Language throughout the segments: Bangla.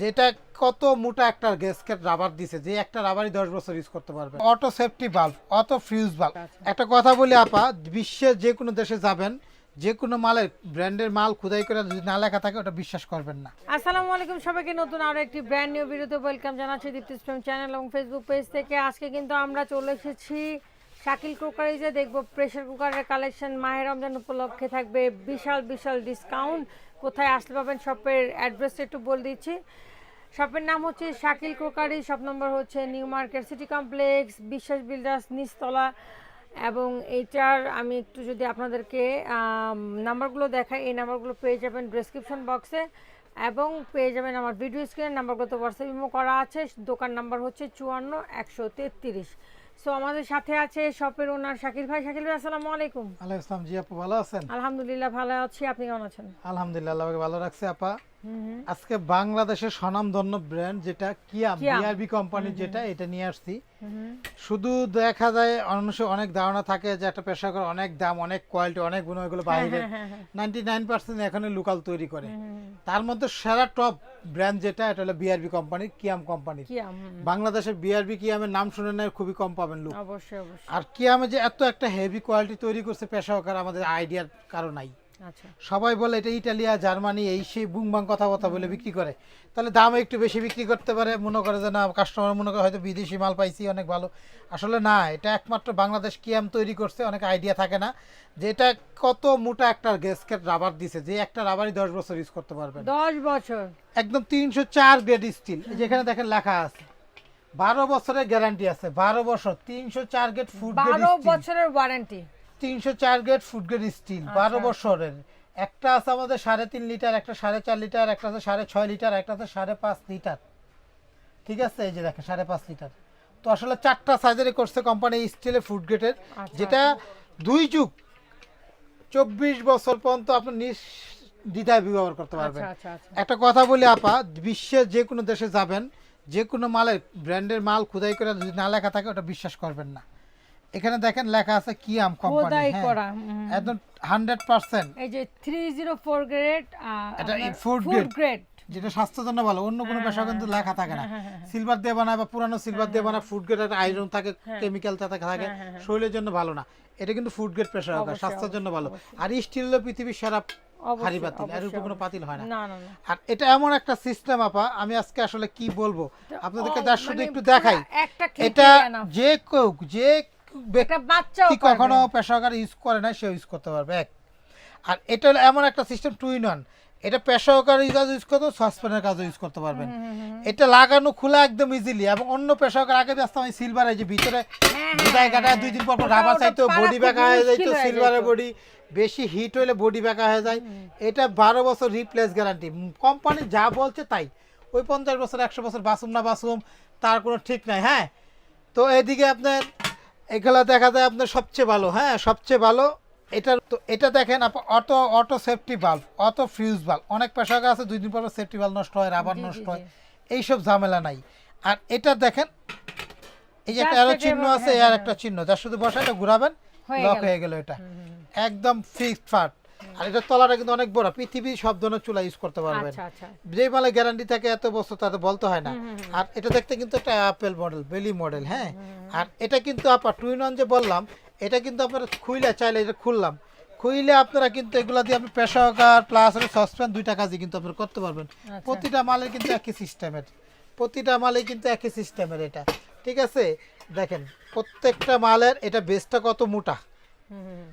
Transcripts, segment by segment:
যেটা কত মোটা একটা গ্যাসকেট রাবার দিছে, যে একটা রাবারই দশ বছর ইউজ করতে পারবে। Auto safety bulb auto fuse bulb একটা কথা বলি আপা বিশ্বের যে কোনো দেশে যাবেন, যে কোনো মালের ব্র্যান্ডের মাল খুদাই করে যদি না লেখা থাকে, ওটা বিশ্বাস করবেন না। আসসালামু আলাইকুম সবাইকে, নতুন আরও একটি ব্র্যান্ড নিউ ভিডিওতে ওয়েলকাম জানাচ্ছি দীপ্তি স্ট্রিম চ্যানেল এবং ফেসবুক পেজ থেকে। আজকে কিন্তু আমরা চলে এসেছি শাকিল কুকারিজে দেখব প্রেসার কুকারের কালেকশন মাহের রমজান উপলক্ষে থাকবে বিশাল বিশাল ডিসকাউন্ট কোথায় আসতে পাবেন শপের অ্যাড্রেস একটু বলে দিচ্ছি। শপের নাম হচ্ছে শাকিল ক্রোকারি শপ নম্বর হচ্ছে new market city complex, Biswas builders, নিচতলা। এবং এইটার আমি একটু যদি আপনাদেরকে নাম্বারগুলো দেখাই, এই নাম্বারগুলো পেয়ে যাবেন ডেসক্রিপশন বক্সে এবং পেয়ে যাবেন আমার ভিডিও স্ক্রিনের নাম্বারগুলো তো হোয়াটসঅ্যাপ করা আছে। দোকান নাম্বার হচ্ছে চুয়ান্ন, একশো তেত্রিশ। সো আমাদের সাথে আছে শপের ওনার শাকিল ভাই। শাকিল ভাই আসসালামু আলাইকুম। আলাইকুম জি আপু ভালো আছেন? আলহামদুলিল্লাহ ভালো আছি। আপনি কেমন আছেন? আলহামদুলিল্লাহ আল্লাহ ভালো রাখছে আপা। আজকে বাংলাদেশের স্বনামধন্য ব্র্যান্ড যেটা কিয়াম কিয়াম। বিআরবি কোম্পানি যেটা এটা নিয়ে আসছি। শুধু দেখা যায় মানুষের অনেক ধারণা থাকে যে একটা পেশাকর অনেক দাম অনেক কোয়ালিটি অনেক গুণ এগুলো বাইরে। হ্যাঁ হ্যাঁ নাইনটি নাইন পার্সেন্ট এখানে লোকাল তৈরি করে। তার মধ্যে সেরা টপ ব্র্যান্ড যেটা এটা হলো বিআরবি কোম্পানির কিয়াম কোম্পানি বাংলাদেশের বিআরবি কিয়ামের নাম শুনে নেয় খুবই কম পাবেন লোক অবশ্যই অবশ্যই। আর কিয়ামে যে এত একটা হেভি কোয়ালিটি তৈরি করছে পেশাকার আমাদের আইডিয়ার কারণ নাই। সবাই বলে এটা ইটালিয়া জার্মানি এই সেই বুংবাং কথা কথা বলে বিক্রি করে। তাহলে দাম একটু বেশি বিক্রি করতে পারে মনে করে যে না কাস্টমার মনে করে হয়তো বিদেশি মাল পাইছি অনেক ভালো। আসলে না এটা একমাত্র বাংলাদেশ কিয়াম তৈরি করছে অনেক আইডিয়া থাকে না। যে এটা কত মোটা একটা গ্যাসকেট রাবার দিছে যে একটা রাবারই দশ বছর ইউজ করতে পারবে দশ বছর। একদম তিনশো চার গ্রেড স্টিল যেখানে দেখেন লেখা আছে। বারো বছরের গ্যারান্টি আছে বারো বছর তিনশো চার গ্রেড ফুড বারো বছরের ওয়ারেন্টি তিনশো চার গ্রেড ফুড গ্রেড স্টিল। বারো বছরের। একটা আছে আমাদের সাড়ে তিন লিটার একটা সাড়ে চার লিটার একটা আছে সাড়ে ছয় লিটার একটা আছে সাড়ে পাঁচ লিটার। ঠিক আছে? এই যে দেখেন সাড়ে পাঁচ লিটার। তো আসলে চারটা সাইজেরই করছে কোম্পানি স্টিলের ফুড গ্রেডের যেটা দুই যুগ চব্বিশ বছর পর্যন্ত আপনি নিজ দ্বিধায় ব্যবহার করতে পারবেন। আচ্ছা আচ্ছা। আচ্ছা একটা কথা বলি আপা বিশ্বের যে কোনো দেশে যাবেন যে কোনো মালের ব্র্যান্ডের মাল খুদাই করে যদি না লেখা থাকে ওটা বিশ্বাস করবেন না। এখানে দেখেন লেখা আছে কিয়াম কোম্পানি হ্যাঁ। একদম হান্ড্রেড পার্সেন্ট এই যে থ্রি জিরো ফোর গ্রেড এটা ফুড গ্রেড যেটা স্বাস্থ্যের জন্য ভালো অন্য কোনো পেশা কিন্তু লেখা থাকে না। সিলভার দিয়ে বানায় বা পুরানো সিলভার দিয়ে বানায় ফুড গ্রেড আয়রন থাকে কেমিক্যাল থাকে থাকে শরীরের জন্য ভালো না। এটা কিন্তু ফুড গ্রেড প্রেশার অবশ্যই, স্বাস্থ্যের জন্য ভালো। আর স্টিল পৃথিবীর সেরা হাড়ি পাতিল এর উপর কোনো পাতিল হয় না। না না না। আর এটা এমন একটা সিস্টেম আপা আমি আজকে আসলে কি বলব? আপনাদেরকে শুধু মানে একটু দেখাই। এটা এটা যে কেউ যে একটা ব্যক্তি কখনো পেশাকার ইউজ করে না সে ইউজ করতে পারবে এক। আর এটা হলো এমন একটা সিস্টেম টু ইন ওয়ান এটা পেশাকার কাজ ইউজ করতে সসপ্যানের কাজও ইউজ করতে পারবেন। এটা লাগানো খোলা একদম ইজিলি এবং অন্য পেশাকার আগে ব্যস্ত আমি সিলভার এই যে ভিতরে দুটাই কাটা দুই দিন পর রাবার চাইতো বডি ব্যাকা হয়ে যাইতো হয়ে সিলভারের বডি বেশি হিট হইলে বডি ব্যাকা হয়ে যায়। এটা বারো বছর রিপ্লেস গ্যারান্টি কোম্পানি যা বলছে তাই। ওই পঞ্চাশ বছর একশো বছর বাসুম না বাসুম তার কোনো ঠিক নাই হ্যাঁ? তো এদিকে আপনার এগুলা দেখা যায় আপনার সবচেয়ে ভালো হ্যাঁ সবচেয়ে ভালো। এটা তো এটা দেখেন auto auto safety bulb auto fuse bulb অনেক পেশাগা আছে দুই দিন পর সেফটি বাল্ব নষ্ট হয় রাবার নষ্ট। হয়। এইসব ঝামেলা নাই। আর এটা দেখেন এই যে একটা এরো চিহ্ন আছে হ্যাঁ, আর একটা চিহ্ন যার শুধু বসা এটা ঘুরাবেন হয়ে লক হয়ে গেল এটা। একদম ফিক্সড ফাট আর এটা তলাটা কিন্তু অনেক বড়। পৃথিবী সব ধরনের চুলা ইউজ করতে পারবেন। আচ্ছা আচ্ছা। যে মালে গ্যারান্টি থাকে এত বছর তাতে বলতে হয় না। আর এটা দেখতে কিন্তু একটা অ্যাপেল মডেল বেলি মডেল হ্যাঁ? আর এটা কিন্তু আপা টুইন অন যে বললাম এটা কিন্তু আপনারা খুইলে চাইলে এটা খুললাম। খুইলে আপনারা কিন্তু এগুলা দিয়ে আপনি পেশাকার প্লাস সসপ্যান দুইটা কাজই কিন্তু আপনারা করতে পারবেন। প্রতিটা মালের কিন্তু একই সিস্টেমের প্রতিটা মালে কিন্তু একই সিস্টেমের এটা। ঠিক আছে? দেখেন প্রত্যেকটা মালের এটা বেসটা কত মোটা?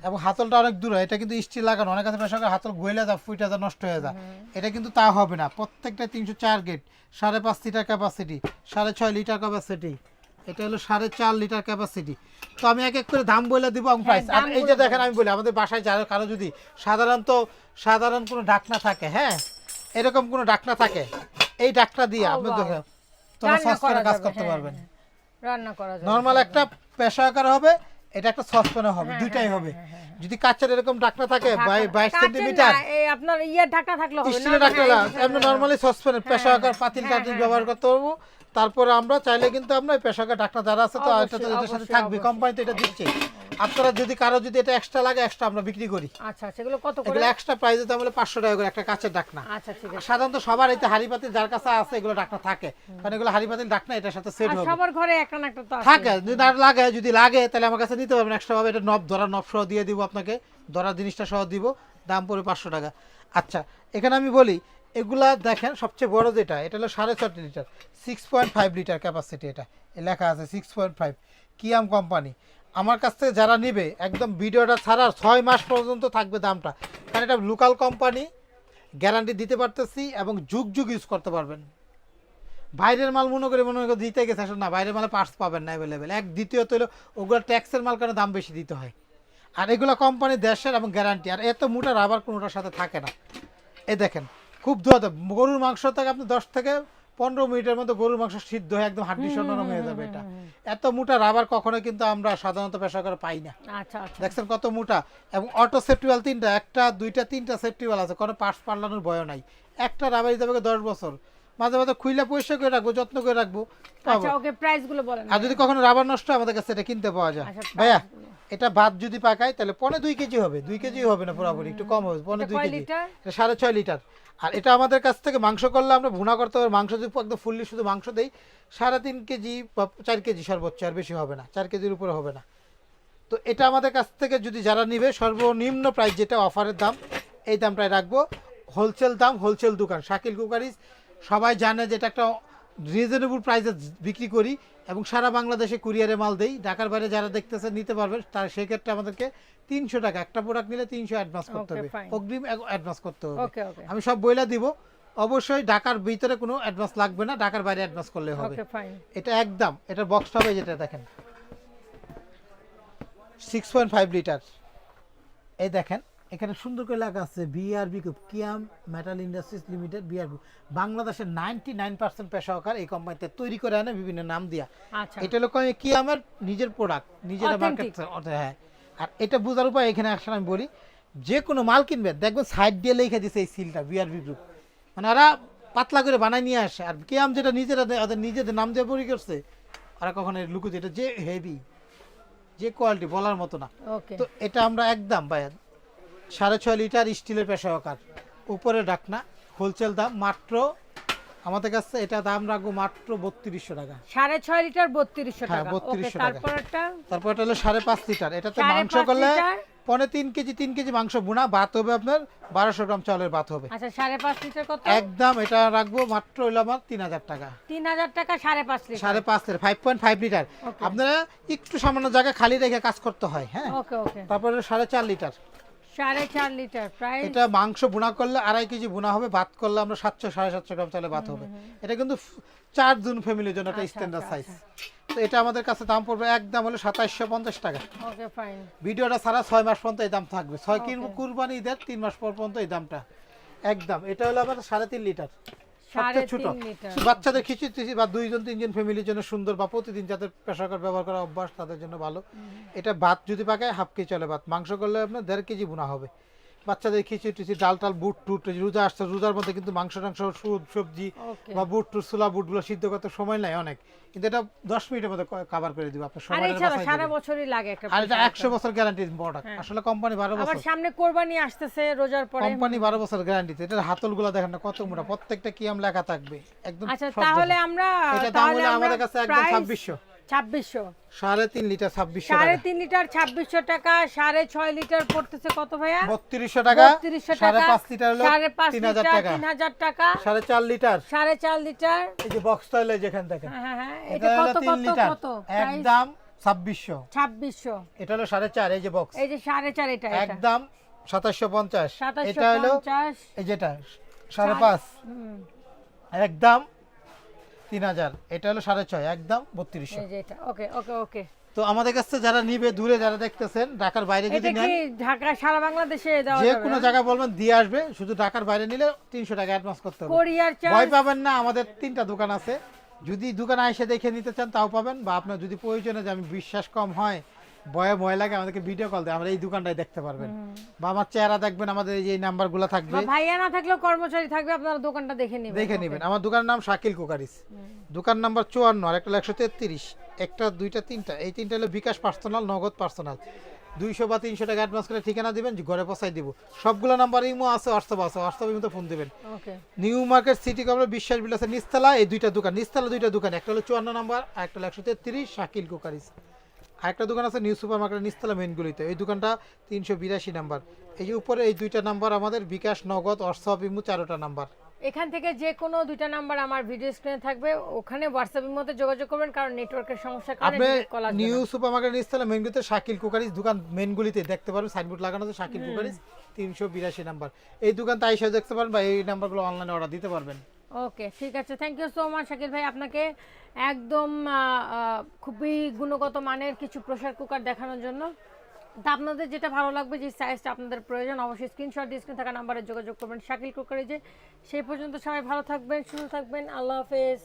এবং হাতলটা অনেক দূর হয়। এটা কিন্তু স্টিল লাগানো অনেক আছে পেশাকার হাতল গইলে যা ফুইটা যা নষ্ট হয়ে যায়। এটা কিন্তু তা হবে না। প্রত্যেকটা তিনশো চার গেট সাড়ে পাঁচ লিটার ক্যাপাসিটি সাড়ে ছয় লিটার ক্যাপাসিটি এটা হলো সাড়ে চার লিটার ক্যাপাসিটি তো আমি এক এক করে দাম বলে দিব এবং প্রাইস আর এই যে দেখেন আমি বলি আমাদের বাসায় যারা কারও যদি সাধারণত সাধারণ কোনো ডাকনা থাকে হ্যাঁ? এরকম কোনো ডাকনা থাকে এই ডাকনা দিয়ে আপনি দেখেন তোমরা করে কাজ করতে হ্যাঁ, পারবেন। হ্যাঁ, রান্না করা যাবে। নর্মাল একটা পেশা আকার হবে এটা একটা সসপ্যানে হবে দুইটাই হবে। যদি কাচের এরকম ঢাকনা থাকে বাই- বাইশ কাচের সেন্টিমিটার। এই আপনার ইয়ে ঢাকনা থাকলে হবে না, ডাকনা না, না এমনি নর্মালি সসপ্যানে পেশা কুকার পাতিল টাতিল ব্যবহার করতে পারব। তারপরে আমরা চাইলে কিন্তু আমরা পেশাকে ডাক্তার যারা আছে তো এটা তো এটার সাথে থাকবে কোম্পানি তো এটা দিচ্ছে। আপনারা যদি কারও যদি এটা এক্সট্রা লাগে এক্সট্রা আমরা বিক্রি করি। আচ্ছা সেগুলো কত করে? এগুলো এক্সট্রা প্রাইসে দাম হলো পাঁচশো টাকা করে একটা কাছের ডাকনা। আচ্ছা ঠিক আছে। সাধারণত সবার এই হাড়ি পাতিল যার কাছে আছে এগুলো ডাকনা থাকে। কারণ এগুলো হাড়ি পাতিল ডাকনা এটার সাথে সেট হবে। সবার ঘরে একটা না একটা তো আছে। থাকে যদি না লাগে যদি লাগে তাহলে আমার কাছে নিতে পারবেন এক্সট্রা ভাবে। এটা নব ধরা নব সহ দিয়ে দিব আপনাকে। ধরা জিনিসটা সহ দিব দাম পড়বে পাঁচশো টাকা। আচ্ছা এখানে আমি বলি এগুলা দেখেন সবচেয়ে বড় যেটা, এটা হলো সাড়ে ছটি litre six point five litre capacity এটা। লেখা আছে six point five Kiam company. আমার কাছ থেকে যারা নেবে, একদম ভিডিওটা ছাড়ার ছয় মাস পর্যন্ত থাকবে দামটা। কারণ এটা লোকাল কোম্পানি গ্যারান্টি দিতে পারতেছি এবং যুগ যুগ ইউজ করতে পারবেন। বাইরের মাল মনে করে মনে করে দিতে গেছে, আসলে না, বাইরের মালে পার্টস পাবেন না অ্যাভেলেবেল এক দ্বিতীয়ত হলো ওগুলো ট্যাক্সের মাল কারণে দাম বেশি দিতে হয়? আর এগুলো কোম্পানি দেশের এবং গ্যারান্টি আর এত মোটা রাবার কোনোটার সাথে থাকে না। এই দেখেন খুব ধোয়াতে গরুর মাংস থেকে আপনি দশ থেকে পনেরো মিনিটের মধ্যে গরুর মাংস সিদ্ধ হয়ে একদম হাড্ডি নরম হয়ে যাবে এটা। এত মোটা রাবার কখনো কিন্তু আমরা সাধারণত পেশা করে পাই না। আচ্ছা আচ্ছা। দেখছেন কত মোটা? এবং অটো সেফটি ওয়াল তিনটা একটা দুইটা তিনটা সেফটিওয়াল আছে কোনো পার্টস পাল্টানোর ভয় নাই। একটা রাবার যাবে দশ বছর। মাঝে মাঝে খুইলে পরিষ্কার করে রাখব যত্ন করে রাখব। আচ্ছা ওকে প্রাইসগুলো বলেন আর যদি কখনো রাবার নষ্ট হয় আমাদের কাছে এটা কিনতে পাওয়া যায়। ভাইয়া। এটা ভাত যদি পাকায় তাহলে পনে দুই কেজি হবে। দুই কেজি হবে না পুরোপুরি একটু কম হবে পনে দুই কেজি। এটা সাড়ে ছয় লিটার। আর এটা আমাদের কাছ থেকে মাংস করলে আমরা ভুনা করতে হবে মাংস যদি একদম ফুললি শুধু মাংস দেই সাড়ে তিন কেজি বা চার কেজি সর্বোচ্চ আর বেশি হবে না। চার কেজির উপরে হবে না। তো এটা আমাদের কাছ থেকে যদি যারা নিবে সর্বনিম্ন প্রাইস যেটা অফারের দাম এই দামটাই রাখব। হোলসেল দাম হোলসেল দোকান শাকিল কুকারিজ। সবাই জানে যে এটা একটা রিজনেবল প্রাইসে বিক্রি করি এবং সারা বাংলাদেশে কুরিয়ারে মাল দেই। ঢাকার বাইরে যারা দেখতেছে নিতে পারবেন তার সেক্ষেত্রে আমাদেরকে তিনশো টাকা একটা প্রোডাক্ট নিলে তিনশো অ্যাডভান্স করতে হবে। অগ্রিম অ্যাডভান্স করতে হবে। আমি সব বইলা দিব। অবশ্যই ঢাকার ভিতরে কোনো অ্যাডভান্স লাগবে না ঢাকার বাইরে অ্যাডভান্স করলে হবে। এটা একদম এটার বক্সটা হবে যেটা দেখেন। সিক্স পয়েন্ট ফাইভ লিটার এই দেখেন এখানে সুন্দর করে লেখা আছে BRB group Kiam metal industries limited BRB বাংলাদেশের নাইনটি নাইন পার্সেন্ট পেশাকার এই কোম্পানিতে তৈরি করে আনে বিভিন্ন নাম দিয়া। আচ্ছা। এটা হলো কয় কিয়ামের নিজের প্রোডাক্ট নিজের. মার্কেট হ্যাঁ। আর এটা বোঝার উপায় এখানে আসলে আমি বলি যে কোনো মাল কিনবেন দেখবেন সাইড দিয়ে লিখে দিছে এই সিলটা বিআরবি গ্রুপ মানে ওরা পাতলা করে বানায় নিয়ে আসে। আর কিয়াম যেটা নিজেরা ওদের নিজেদের নাম দিয়ে পরি করছে ওরা কখনো লুকু এটা যে হেভি যে কোয়ালিটি বলার মতো না। তো এটা আমরা একদম ভাইয়া সাড়ে ছয় লিটার স্টিলের পেশাকার উপরে ডাকনা হোলসেল দাম মাত্র আমাদের কাছে এটা দাম রাখব মাত্র বত্রিশশো টাকা। সাড়ে ছয় লিটার বত্রিশশো হ্যাঁ, টাকা। 3200 টাকা। তারপর এটা হলো সাড়ে পাঁচ লিটার। এটাতে সাড়ে মাংস করলে? পনে তিন কেজি তিন কেজি মাংস বুনা ভাত হবে আপনার বারোশো গ্রাম চালের ভাত হবে। আচ্ছা সাড়ে পাঁচ লিটার কত? একদম এটা রাখব মাত্র হইল আমার তিন হাজার টাকা। তিন হাজার টাকা সাড়ে পাঁচ লিটার। সাড়ে পাঁচ litre five point five litre আপনারা একটু সামান্য জায়গা খালি রেখে কাজ করতে হয় হ্যাঁ? তারপরে সাড়ে চার লিটার। সাড়ে চার লিটার প্রাইস এটা মাংস বুনা করলে আড়াই কেজি বুনা হবে ভাত করলে আমরা সাতশো সাড়ে সাতশো গ্রাম চালে ভাত হবে। এটা কিন্তু ফ- চার জন ফ্যামিলির জন্য একটা আচ্ছা, স্ট্যান্ডার্ড আচ্ছা, সাইজ তো এটা আমাদের কাছে দাম পড়বে একদম হলো সাতাইশশো পঞ্চাশ টাকা। Okay fine. ভিডিওটা ছাড়া ছয় মাস পর্যন্ত এই দাম থাকবে। ছয়. কুরবানি ঈদের তিন মাস পর পর্যন্ত এই দামটা। একদম এটা হলো আবার সাড়ে তিন লিটার। সবচেয়ে ছোট। বাচ্চাদের খিচুড়ি বা দুইজন তিনজন ফ্যামিলির জন্য সুন্দর বা প্রতিদিন যাদের প্রেশার ব্যবহার করা অভ্যাস তাদের জন্য ভালো। এটা ভাত যদি পাকায় হাফ কেজি চলে ভাত। মাংস করলে আপনার দেড় কেজি বোনা হবে। বাচ্চাদের খিচুড়ি টিচুড়ি ডাল টাল বুট টুট রোজা আসছে রোজার মধ্যে কিন্তু মাংস টাংস সবজি বা বুট টুট ছোলা বুটগুলো সিদ্ধ করতে সময় নাই অনেক। কিন্তু এটা দশ মিনিটের মধ্যে কাভার করে দিব আপনার সময় সারা বছরই লাগে আর এটা একশো বছর গ্যারান্টি প্রোডাক্ট। আসলে কোম্পানি বারো বছর। সামনে কোরবানি আসতেছে রোজার পরে। কোম্পানি বারো বছর গ্যারান্টিতে এটার হাতলগুলো দেখেন না কত মোটা। প্রত্যেকটা কিয়াম লেখা থাকবে? একদম আচ্ছা তাহলে আমরা এটা দাম হলো আমাদের কাছে একদম ছাব্বিশশো। ছাব্বিশশো। সাড়ে তিন লিটার ছাব্বিশশো সাড়ে তিন লিটার ছাব্বিশশো টাকা সাড়ে ছয় লিটার পড়তেছে কত ভাইয়া? বত্রিশশো টাকা বত্রিশশো সাড়ে টাকা পাঁচ লিটার হলো সাড়ে পাঁচ তিন হাজার লিটার টাকা। তিন হাজার টাকা। সাড়ে চার লিটার। সাড়ে চার লিটার। এই যে বক্স টয়লেট যেখানে দেখেন। হ্যাঁ হ্যাঁ এটা কত কত লিটার। কত? একদম ছাব্বিশশো। ছাব্বিশশো। এটা হলো সাড়ে চার এই যে বক্স এই যে সাড়ে চার এটা একদম সাতাশশো পঞ্চাশ। এটা হলো এই যেটা সাড়ে পাঁচ। একদম তিন হাজার। এটা হলো সাড়ে ছয় একদম বত্রিশশো। এই যে এটা ওকে ওকে ওকে। তো আমাদের কাছে যারা নিবে দূরে যারা দেখতেছেন ঢাকার বাইরে যদি নেন ঢাকা সারা বাংলাদেশে যে কোনো জায়গায় বলবেন দিয়ে আসবে শুধু ঢাকার বাইরে নিলে তিনশো টাকা অ্যাডভান্স করতে হবে। কোরিয়ার ভয় পাবেন না আমাদের তিনটা দোকান আছে। যদি দোকানে এসে দেখে নিতে চান তাও পাবেন বা আপনার যদি প্রয়োজনে যে আমি বিশ্বাস কম হয় ভয়ে ভয় লাগে আমাদেরকে ভিডিও কল দেয় আমরা এই দোকানটাই দেখতে পারবেন। বা আমার চেহারা দেখবেন আমাদের এই যে নাম্বারগুলো থাকবে। ভাইয়া না থাকলেও কর্মচারী থাকবে আপনারা দোকানটা দেখে নেবেন। দেখে নেবেন। আমার দোকানের নাম শাকিল কুকারিস। দোকান নাম্বার চুয়ান্ন আর একটা একশো তেত্রিশ। একটা দুইটা তিনটা। এই তিনটা হলো বিকাশ পার্সোনাল নগদ পার্সোনাল। দুইশো বা তিনশো টাকা অ্যাডভান্স করে ঠিকানা দিবেন ঘরে পৌঁছাই দিব। সবগুলো নাম্বার ইমো আছে হোয়াটসঅ্যাপ আছে। হোয়াটসঅ্যাপের মধ্যে ফোন দিবেন। নিউ মার্কেট সিটি কমপ্লেক্স বিশ্বাস বিলাসের নিস্তলা এই দুইটা দোকান নিস্তলা দুইটা দোকান। একটা হলো চুয়ান্ন নাম্বার আর একটা হলো একশো তেত্রিশ শাকিল কুকারিস। আরেকটা দোকান আছে নিউ সুপার মার্কেটের নিস্তলা মেনগুলিতে এই দোকানটা তিনশো বিরাশি নাম্বার। এই যে উপরে এই দুইটা নাম্বার আমাদের বিকাশ নগদ হোয়াটসঅ্যাপ ইমো চারোটা নাম্বার। এখান থেকে যে কোনো দুইটা নাম্বার আমার ভিডিও স্ক্রিনে থাকবে। ওখানে হোয়াটসঅ্যাপের মধ্যে যোগাযোগ করবেন কারণ নেটওয়ার্কের সমস্যা কারণে নিউ। সুপার মার্কেট নিস্তলা মেনগুলিতে শাকিল কুকারিস দোকান মেনগুলিতে দেখতে পারবেন। সাইনবোর্ড লাগানো আছে শাকিল কুকারিস তিনশো বিরাশি নাম্বার। এই দোকান তাই দেখতে পারেন বা এই নাম্বারগুলো অনলাইনে অর্ডার দিতে পারবেন। ওকে ঠিক আছে। Thank you so much Shakil ভাই। আপনাকে একদম খুবই গুণগত মানের কিছু প্রেসার কুকার দেখানোর জন্য। তা আপনাদের যেটা ভালো লাগবে, যে সাইজটা আপনাদের প্রয়োজন, অবশ্যই স্ক্রিনশট দিয়ে স্ক্রিন থাকা নাম্বারে যোগাযোগ করবেন শাকিল কুকারে যে সেই পর্যন্ত সবাই ভালো থাকবেন, সুস্থ থাকবেন। আল্লাহ হাফেজ।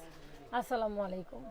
আসসালামু আলাইকুম।